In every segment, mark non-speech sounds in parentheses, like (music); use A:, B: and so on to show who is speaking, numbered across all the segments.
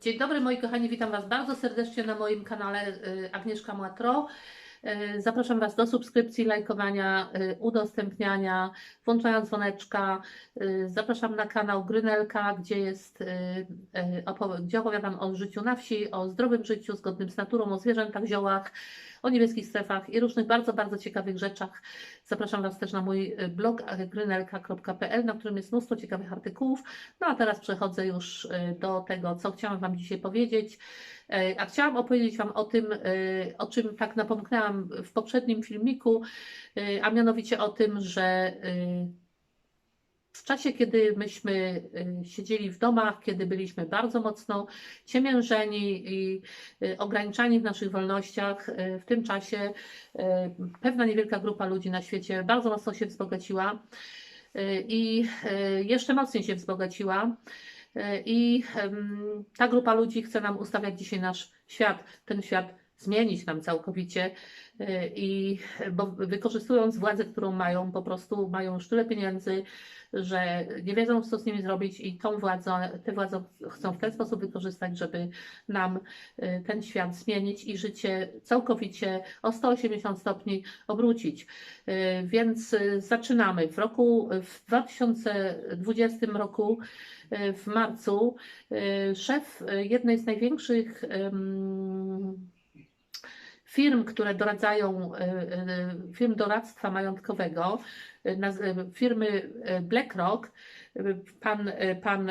A: Dzień dobry moi kochani, witam Was bardzo serdecznie na moim kanale e, Agnieszka Matro. E, Zapraszam Was do subskrypcji, lajkowania, e, udostępniania, włączania dzwoneczka. E, Zapraszam na kanał Grynelka, gdzie jest, gdzie opowiadam o życiu na wsi, o zdrowym życiu zgodnym z naturą, o zwierzętach, ziołach, o niebieskich strefach i różnych bardzo, bardzo ciekawych rzeczach. Zapraszam Was też na mój blog grynelka.pl, na którym jest mnóstwo ciekawych artykułów. No a teraz przechodzę już do tego, co chciałam Wam dzisiaj powiedzieć. Y, A chciałam opowiedzieć Wam o tym, y, o czym tak napomknęłam w poprzednim filmiku, y, a mianowicie o tym, że w czasie, kiedy myśmy siedzieli w domach, kiedy byliśmy bardzo mocno ciemiężeni i ograniczani w naszych wolnościach, w tym czasie pewna niewielka grupa ludzi na świecie bardzo mocno się wzbogaciła i jeszcze mocniej się wzbogaciła. I ta grupa ludzi chce nam ustawiać dzisiaj nasz świat, ten świat zmienić nam całkowicie. Y, I bo wykorzystując władzę, którą mają, po prostu mają już tyle pieniędzy, że nie wiedzą, co z nimi zrobić, i tą władzę, tę władzę chcą w ten sposób wykorzystać, żeby nam y, ten świat zmienić i życie całkowicie o 180 stopni obrócić. Y, Więc zaczynamy. W roku w 2020 roku w marcu szef jednej z największych firm, które doradzają, y, y, firm doradztwa majątkowego, y, firmy BlackRock, pan, pan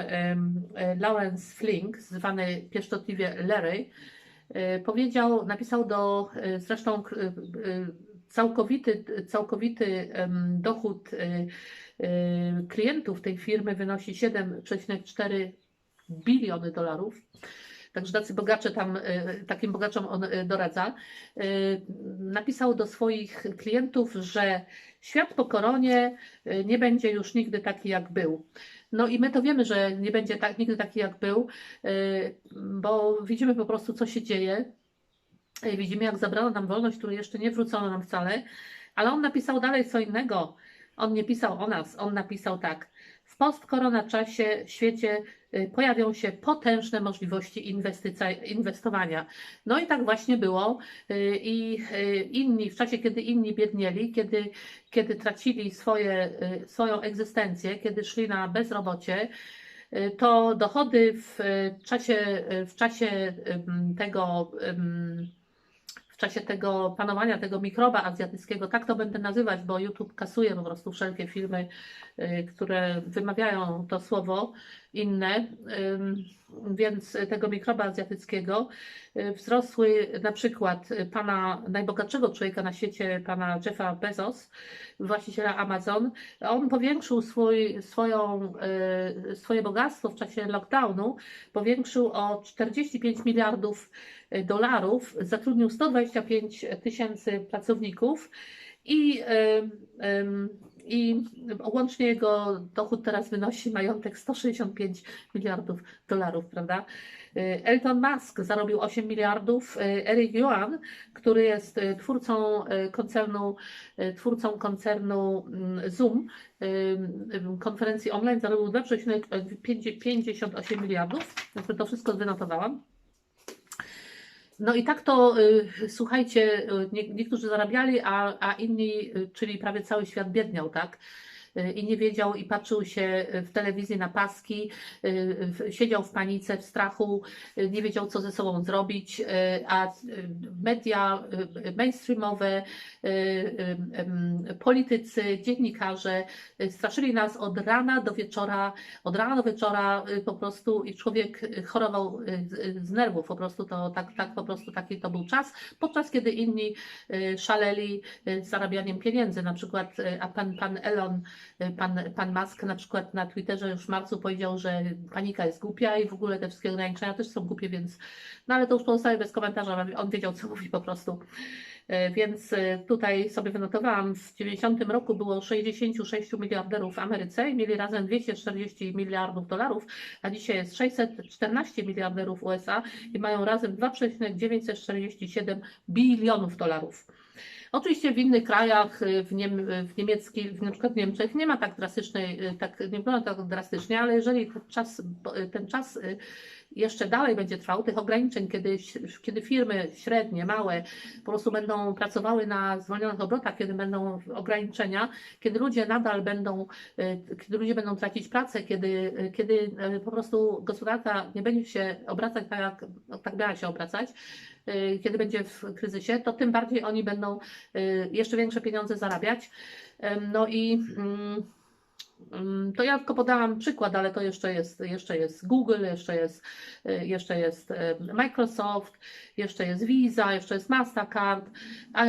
A: Lawrence Flink, zwany pieszczotliwie Larry, powiedział, napisał do, zresztą całkowity, całkowity dochód klientów tej firmy wynosi 7,4 biliony dolarów. Także tacy bogacze tam, y, takim bogaczom on y, doradza. Y, Napisał do swoich klientów, że świat po koronie nie będzie już nigdy taki, jak był. No i my to wiemy, że nie będzie tak, nigdy taki, jak był, bo widzimy po prostu, co się dzieje. Widzimy, jak zabrano nam wolność, której jeszcze nie wrócono nam wcale. Ale on napisał dalej co innego. On nie pisał o nas, on napisał tak. W post-korona czasie świecie y, pojawią się potężne możliwości inwestowania. No i tak właśnie było. Y, I y, inni, w czasie, kiedy inni biednieli, kiedy, kiedy tracili swoje, swoją egzystencję, kiedy szli na bezrobocie, to dochody w czasie, w czasie tego w czasie tego panowania tego mikroba azjatyckiego, tak to będę nazywać, bo YouTube kasuje po prostu wszelkie filmy, y, które wymawiają to słowo inne, więc tego mikroba azjatyckiego y, wzrosły na przykład pana najbogatszego człowieka na świecie, pana Jeffa Bezos, właściciela Amazon. On powiększył swój, swoją, y, swoje bogactwo w czasie lockdownu, powiększył o 45 miliardów y, dolarów, zatrudnił 125 tysięcy pracowników i, i łącznie jego dochód teraz wynosi majątek 165 miliardów dolarów, prawda? Y, Elton Musk zarobił 8 miliardów, y, Eric Yuan, który jest y, twórcą koncernu, twórcą koncernu mm, Zoom, y, y, konferencji online zarobił 2,58 miliardów, to wszystko wynotowałam. No i tak to, y, słuchajcie, y, nie, niektórzy zarabiali, a, a inni, y, czyli prawie cały świat biedniał, tak? I nie wiedział i patrzył się w telewizji na paski, y, siedział w panice, w strachu, y, nie wiedział, co ze sobą zrobić, y, a media mainstreamowe, politycy, dziennikarze straszyli nas od rana do wieczora, od rana do wieczora po prostu i człowiek chorował z- nerwów, po prostu to tak, tak po prostu taki to był czas, podczas kiedy inni szaleli zarabianiem pieniędzy, na przykład a pan, pan Elon, pan, pan Musk na przykład na Twitterze już w marcu powiedział, że panika jest głupia i w ogóle te wszystkie ograniczenia też są głupie, więc no ale to już pozostaje bez komentarza, on wiedział co mówi po prostu. E, Więc e, tutaj sobie wynotowałam, w 90 roku było 66 miliarderów w Ameryce i mieli razem 240 miliardów dolarów, a dzisiaj jest 614 miliarderów USA i mają razem 2,947 bilionów dolarów. Oczywiście w innych krajach, y, w, Niem, w niemiecki, w na przykład w Niemczech nie ma tak drastycznej, y, tak, nie wygląda tak drastycznie, ale jeżeli ten czas, ten czas y, jeszcze dalej będzie trwał, tych ograniczeń, kiedy, kiedy firmy średnie, małe po prostu będą pracowały na zwolnionych obrotach, kiedy będą ograniczenia, kiedy ludzie nadal będą, kiedy ludzie będą tracić pracę, kiedy, kiedy po prostu gospodarka nie będzie się obracać tak, jak tak miała się obracać, kiedy będzie w kryzysie, to tym bardziej oni będą jeszcze większe pieniądze zarabiać. No i mm, to ja tylko podałam przykład, ale to jeszcze jest, jeszcze jest Google, jeszcze jest, y, jeszcze jest Microsoft, jeszcze jest Visa, jeszcze jest Mastercard, a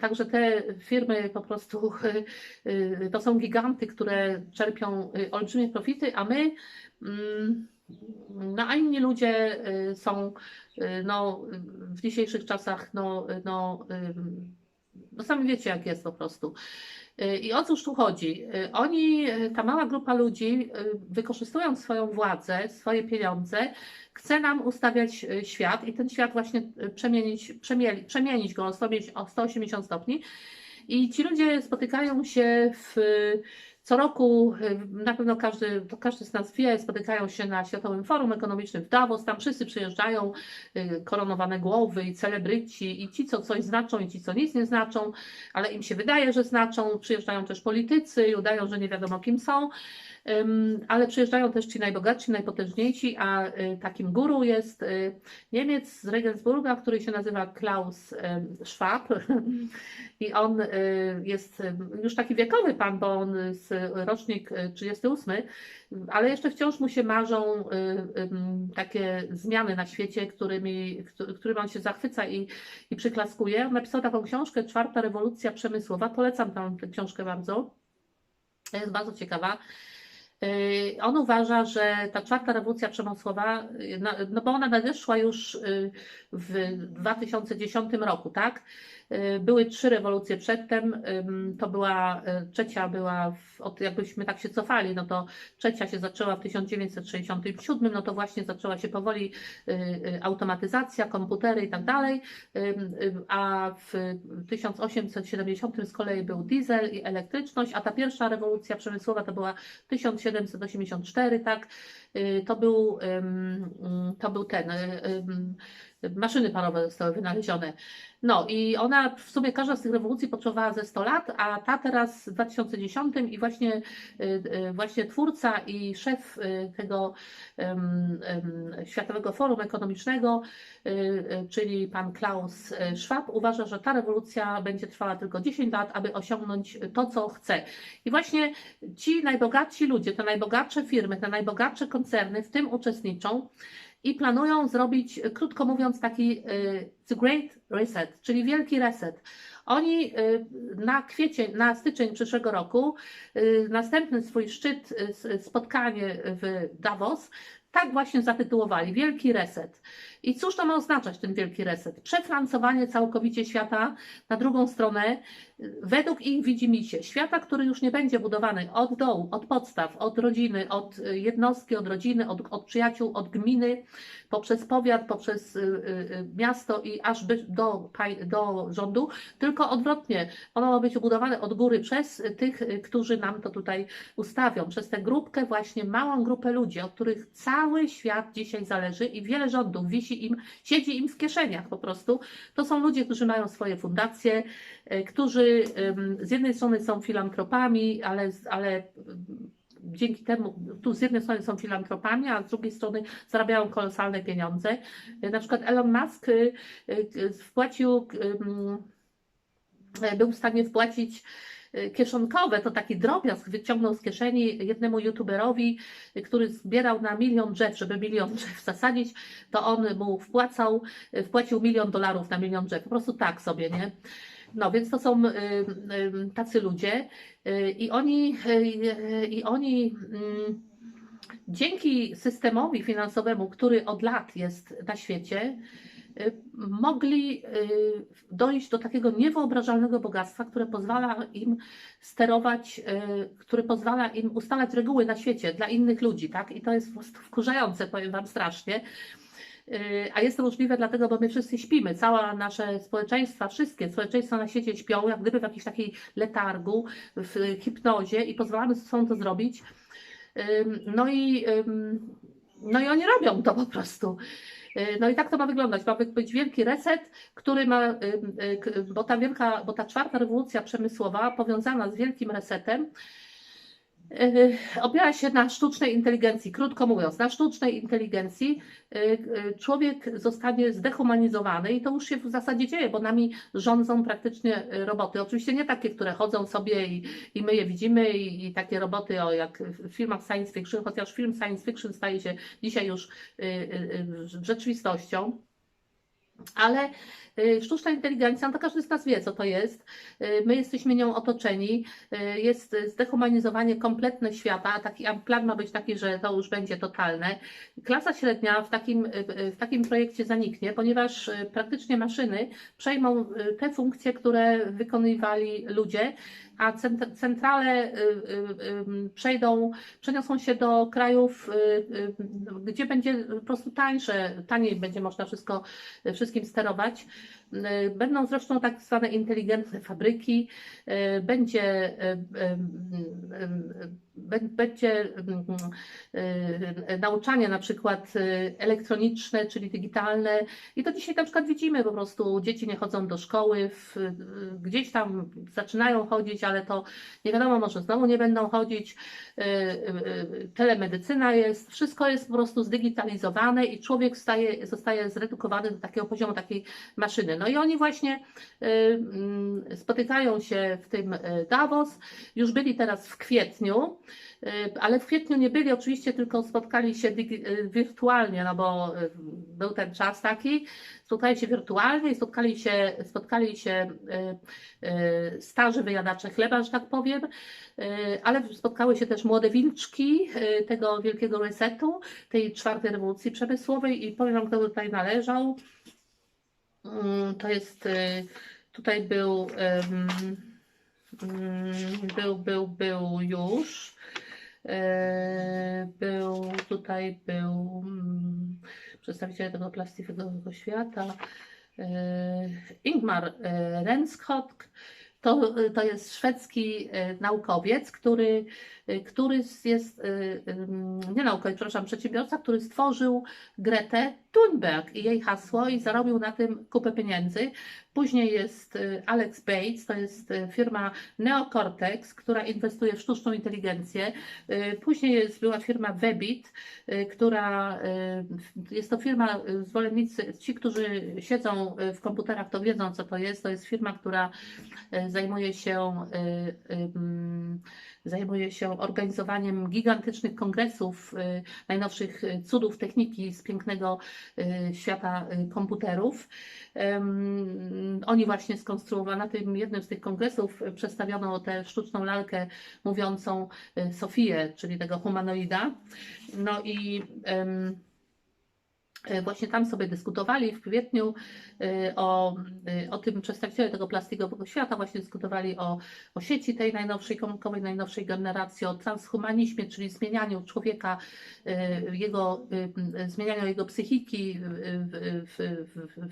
A: także te firmy po prostu (laughs) to są giganty, które czerpią olbrzymie profity, a my mm, no a inni ludzie są Y, no, w dzisiejszych czasach, no, no, no sami wiecie, jak jest po prostu. I o cóż tu chodzi? Oni, ta mała grupa ludzi, wykorzystując swoją władzę, swoje pieniądze, chce nam ustawiać świat i ten świat właśnie przemienić, przemieli, przemienić go o 180 stopni. I ci ludzie spotykają się w co roku, y, na pewno każdy, to każdy z nas wie, spotykają się na Światowym Forum Ekonomicznym w Davos, tam wszyscy przyjeżdżają, y, koronowane głowy i celebryci, i ci, co coś znaczą, i ci, co nic nie znaczą, ale im się wydaje, że znaczą, przyjeżdżają też politycy i udają, że nie wiadomo kim są. Ale przyjeżdżają też ci najbogatsi, najpotężniejsi, a y, takim guru jest Niemiec z Regensburga, który się nazywa Klaus Schwab. (laughs) I on jest już taki wiekowy pan, bo on jest rocznik 38, ale jeszcze wciąż mu się marzą takie zmiany na świecie, którymi, którym on się zachwyca i, i przyklaskuje. On napisał taką książkę Czwarta rewolucja przemysłowa, polecam tę książkę bardzo. Jest bardzo ciekawa. Y, on uważa, że ta czwarta rewolucja przemysłowa, y, no, bo ona nadeszła już y, w 2010 roku, tak? Były trzy rewolucje przedtem. To była, trzecia była, w, jakbyśmy tak się cofali, no to trzecia się zaczęła w 1967, no to właśnie zaczęła się powoli automatyzacja, komputery i tak dalej, a w 1870 z kolei był diesel i elektryczność, a ta pierwsza rewolucja przemysłowa to była 1784, tak? To był, to był ten, maszyny parowe zostały wynalezione. No i ona w sumie każda z tych rewolucji potrzebowała ze 100 lat, a ta teraz w 2010 i właśnie, y, y, właśnie twórca i szef y, tego um, um, Światowego Forum Ekonomicznego, czyli pan Klaus Schwab, uważa, że ta rewolucja będzie trwała tylko 10 lat, aby osiągnąć to, co chce. I właśnie ci najbogatsi ludzie, te najbogatsze firmy, te najbogatsze koncerny w tym uczestniczą i planują zrobić, krótko mówiąc, taki y, The Great Reset, czyli wielki reset. Oni y, na kwiecień, na styczeń przyszłego roku, y, następny swój szczyt, spotkanie w Davos, tak właśnie zatytułowali Wielki Reset. I cóż to ma oznaczać, ten wielki reset? Przeflancowanie całkowicie świata na drugą stronę, według ich widzimisię. Świata, który już nie będzie budowany od dołu, od podstaw, od rodziny, od jednostki, od rodziny, od, od przyjaciół, od gminy, poprzez powiat, poprzez y, y, y, miasto i aż do, do rządu, tylko odwrotnie. Ono ma być budowane od góry przez tych, którzy nam to tutaj ustawią, przez tę grupkę, właśnie małą grupę ludzi, od których cały świat dzisiaj zależy i wiele rządów wisi im, siedzi im w kieszeniach po prostu. To są ludzie, którzy mają swoje fundacje, e, którzy z jednej strony są filantropami, ale, ale dzięki temu, tu z jednej strony są filantropami, a z drugiej strony zarabiają kolosalne pieniądze. E, na przykład Elon Musk e, wpłacił, był w stanie wpłacić kieszonkowe, to taki drobiazg wyciągnął z kieszeni jednemu youtuberowi, y, który zbierał na milion drzew, żeby milion drzew zasadzić, to on mu wpłacał, y, wpłacił milion dolarów na milion drzew. Po prostu tak sobie, nie? No więc to są tacy ludzie i oni, i oni mm, dzięki systemowi finansowemu, który od lat jest na świecie, Y, mogli y, dojść do takiego niewyobrażalnego bogactwa, które pozwala im sterować, y, które pozwala im ustalać reguły na świecie dla innych ludzi, tak? I to jest wkurzające, powiem Wam strasznie. Y, A jest to możliwe dlatego, bo my wszyscy śpimy. Cała nasze społeczeństwa, wszystkie społeczeństwa na świecie śpią, jak gdyby w jakiejś takiej letargu, w hipnozie i pozwalamy sobą to zrobić. No i, no i oni robią to po prostu. Y, No i tak to ma wyglądać. Ma być wielki reset, który ma, y, k- bo ta wielka, bo ta czwarta rewolucja przemysłowa powiązana z wielkim resetem, y, opiera się na sztucznej inteligencji. Krótko mówiąc, na sztucznej inteligencji y, y, człowiek zostanie zdehumanizowany i to już się w zasadzie dzieje, bo nami rządzą praktycznie roboty. Oczywiście nie takie, które chodzą sobie i, i my je widzimy i, i takie roboty o, jak w filmach science fiction, chociaż film science fiction staje się dzisiaj już rzeczywistością. Ale y, sztuczna inteligencja, no to każdy z nas wie, co to jest. Y, My jesteśmy nią otoczeni. Y, Jest zdehumanizowanie kompletne świata. Taki plan ma być taki, że to już będzie totalne. Klasa średnia w takim, w takim projekcie zaniknie, ponieważ praktycznie maszyny przejmą te funkcje, które wykonywali ludzie, a cent- centrale y, y, y, przejdą, przeniosą się do krajów, gdzie będzie po prostu tańsze, taniej będzie można wszystko, wszystkim sterować. Y, Będą zresztą tak zwane inteligentne fabryki, y, będzie, y, będzie nauczanie na przykład elektroniczne, czyli digitalne. I to dzisiaj na przykład widzimy, po prostu dzieci nie chodzą do szkoły, gdzieś tam zaczynają chodzić, ale to nie wiadomo, może znowu nie będą chodzić. Telemedycyna jest, wszystko jest po prostu zdigitalizowane i człowiek staje, zostaje zredukowany do takiego poziomu takiej maszyny. No i oni właśnie y, mm, spotykają się w tym y, Davos. Już byli teraz w kwietniu, y, ale w kwietniu nie byli oczywiście, tylko spotkali się wirtualnie, no bo był ten czas taki. Spotkali się wirtualnie i spotkali się, spotkali się starzy wyjadacze chleba, że tak powiem, ale spotkały się też młode wilczki tego wielkiego resetu, tej czwartej rewolucji przemysłowej i powiem Wam, kto tutaj należał. Mm, To jest, y, tutaj był, mm, był, był, był już, y, był, tutaj był mm, przedstawiciel tego plastikowego świata, y, Ingmar y, Renskog, to, to jest szwedzki y, naukowiec, który, y, który jest, ym, nie naukowiec, przepraszam, przedsiębiorca, który stworzył Gretę Thunberg i jej hasło i zarobił na tym kupę pieniędzy. Później jest y, Alex Bates, to jest y, firma Neocortex, która inwestuje w sztuczną inteligencję. Y, Później jest, była firma Webit, która jest to firma, zwolennicy, ci, którzy siedzą w komputerach, to wiedzą, co to jest. To jest firma, która zajmuje się mm, zajmuje się organizowaniem gigantycznych kongresów najnowszych cudów techniki z pięknego świata komputerów. Em, Oni właśnie skonstruowali, na tym jednym z tych kongresów y, przedstawiono tę sztuczną lalkę mówiącą y, Sofię, czyli tego humanoida. No i y, Właśnie tam sobie dyskutowali w kwietniu y, o, y, o tym przedstawiciele tego plastikowego świata, właśnie dyskutowali o, o sieci tej najnowszej, komórkowej, najnowszej generacji, o transhumanizmie, czyli zmienianiu człowieka, y, jego, y, zmienianiu jego psychiki, w, w, w, w, y,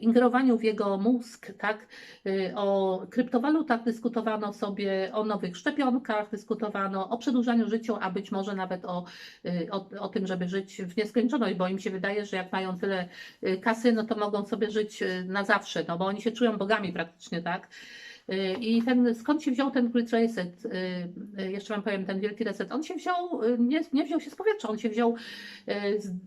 A: ingerowaniu w jego mózg, tak? Y, O kryptowalutach dyskutowano sobie, o nowych szczepionkach dyskutowano, o przedłużaniu życia, a być może nawet o, y, o, o tym, żeby żyć w nieskończoność, bo im się wydaje, że jak mają tyle y, kasy, no to mogą sobie żyć y, na zawsze, no bo oni się czują bogami praktycznie, tak? Y, I ten, skąd się wziął ten Great Reset? Y, y, Jeszcze Wam powiem, ten wielki reset. On się wziął, nie, nie wziął się z powietrza, on się wziął,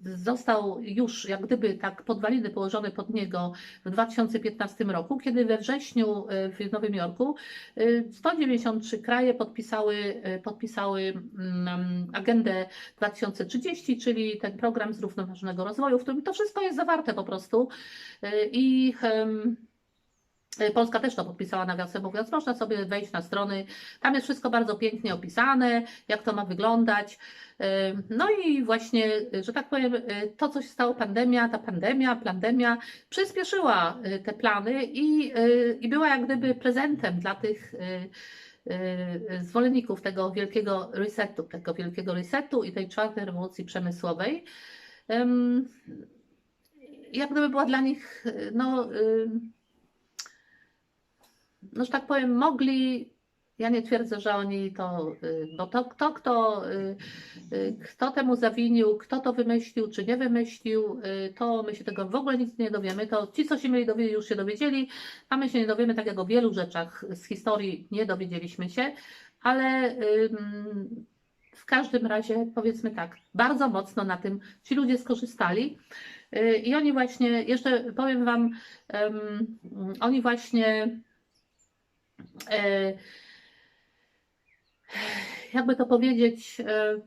A: został już jak gdyby tak podwaliny położone pod niego w 2015 roku, kiedy we wrześniu w Nowym Jorku y, 193 kraje podpisały, podpisały mm, agendę 2030, czyli ten program zrównoważonego rozwoju, w którym to wszystko jest zawarte po prostu. I Polska też to podpisała, nawiasem mówiąc, można sobie wejść na strony, tam jest wszystko bardzo pięknie opisane, jak to ma wyglądać. Y, No i właśnie, y, że tak powiem, y, to, co się stało, pandemia, ta pandemia, pandemia przyspieszyła y, te plany i, y, i była jak gdyby prezentem dla tych y, y, zwolenników tego wielkiego resetu, tego wielkiego resetu i tej czwartej rewolucji przemysłowej. Em, jak gdyby była dla nich, y, no, y, no że tak powiem, mogli. Ja nie twierdzę, że oni to, y, bo to kto, kto, y, y, kto temu zawinił, kto to wymyślił, czy nie wymyślił, to my się tego w ogóle nic nie dowiemy. To ci, co się mieli dowiedzieć, już się dowiedzieli, a my się nie dowiemy, tak jak o wielu rzeczach z historii nie dowiedzieliśmy się, ale w każdym razie powiedzmy tak, bardzo mocno na tym ci ludzie skorzystali. I oni właśnie, jeszcze powiem Wam, oni właśnie jakby to powiedzieć, e,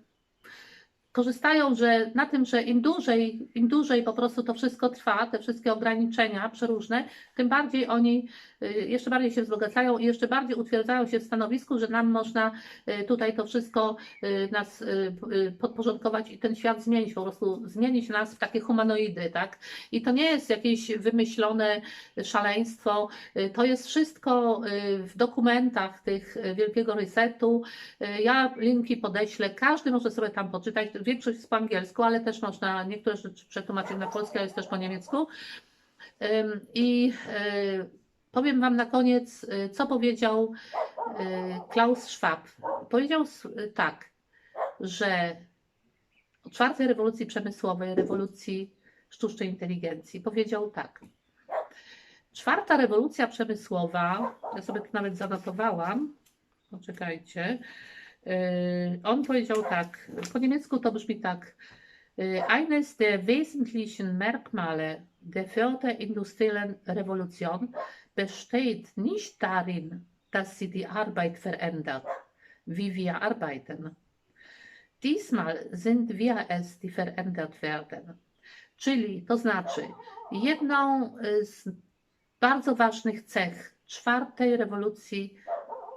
A: korzystają, że na tym, że im dłużej, im dłużej po prostu to wszystko trwa, te wszystkie ograniczenia przeróżne, tym bardziej oni y, jeszcze bardziej się wzbogacają i jeszcze bardziej utwierdzają się w stanowisku, że nam można y, tutaj to wszystko y, nas podporządkować i ten świat zmienić, po prostu zmienić nas w takie humanoidy, tak? I to nie jest jakieś wymyślone szaleństwo, to jest wszystko w dokumentach tych Wielkiego Resetu. Ja linki podeślę, każdy może sobie tam poczytać, większość jest po angielsku, ale też można niektóre rzeczy przetłumaczyć na polski, ale jest też po niemiecku. I y, powiem Wam na koniec, y, co powiedział y, Klaus Schwab. Powiedział tak, że o czwartej rewolucji przemysłowej, rewolucji sztucznej inteligencji, powiedział tak. Czwarta rewolucja przemysłowa, ja sobie tu nawet zanotowałam, poczekajcie, on powiedział tak, po niemiecku to brzmi tak. Yy, Eines der wesentlichen Merkmale der vierten industriellen Revolution besteht nicht darin, dass sie die Arbeit verändert, wie wir arbeiten. Diesmal sind wir es, die verändert werden. Czyli to znaczy, jedną z bardzo ważnych cech czwartej rewolucji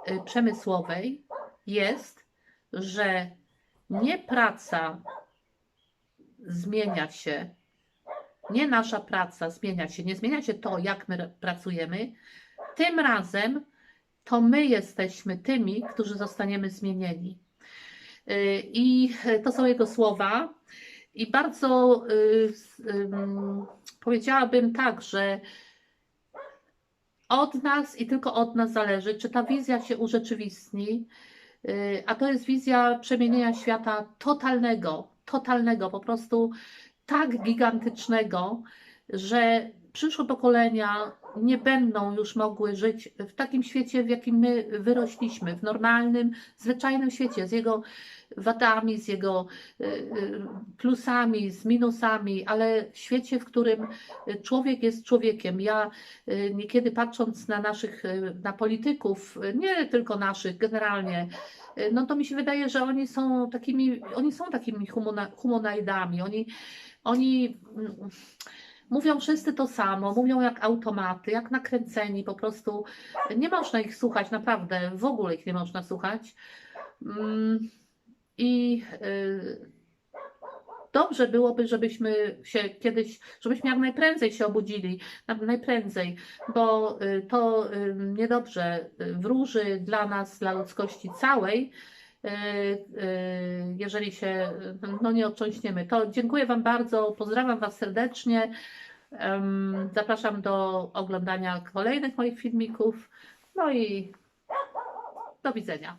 A: y, przemysłowej jest, że nie praca zmienia się, nie nasza praca zmienia się, nie zmienia się to, jak my pracujemy. Tym razem to my jesteśmy tymi, którzy zostaniemy zmienieni. Y, I to są jego słowa. I bardzo y, ym, powiedziałabym tak, że od nas i tylko od nas zależy, czy ta wizja się urzeczywistni, Y, a to jest wizja przemienienia świata totalnego, totalnego, po prostu tak gigantycznego, że przyszłe pokolenia nie będą już mogły żyć w takim świecie, w jakim my wyrośliśmy, w normalnym, zwyczajnym świecie, z jego wadami, z jego y, y, plusami, z minusami, ale w świecie, w którym człowiek jest człowiekiem. Ja y, niekiedy patrząc na naszych, na polityków, nie tylko naszych, generalnie, no to mi się wydaje, że oni są takimi, oni są takimi humana. Oni, oni mm, mówią wszyscy to samo, mówią jak automaty, jak nakręceni, po prostu nie można ich słuchać, naprawdę, w ogóle ich nie można słuchać. Mm, I y, dobrze byłoby, żebyśmy się kiedyś, żebyśmy jak najprędzej się obudzili, najprędzej, bo y, to y, niedobrze wróży dla nas, dla ludzkości całej, jeżeli się y, no, nie otrząśniemy. To dziękuję Wam bardzo, pozdrawiam Was serdecznie. Zapraszam do oglądania kolejnych moich filmików. No i do widzenia.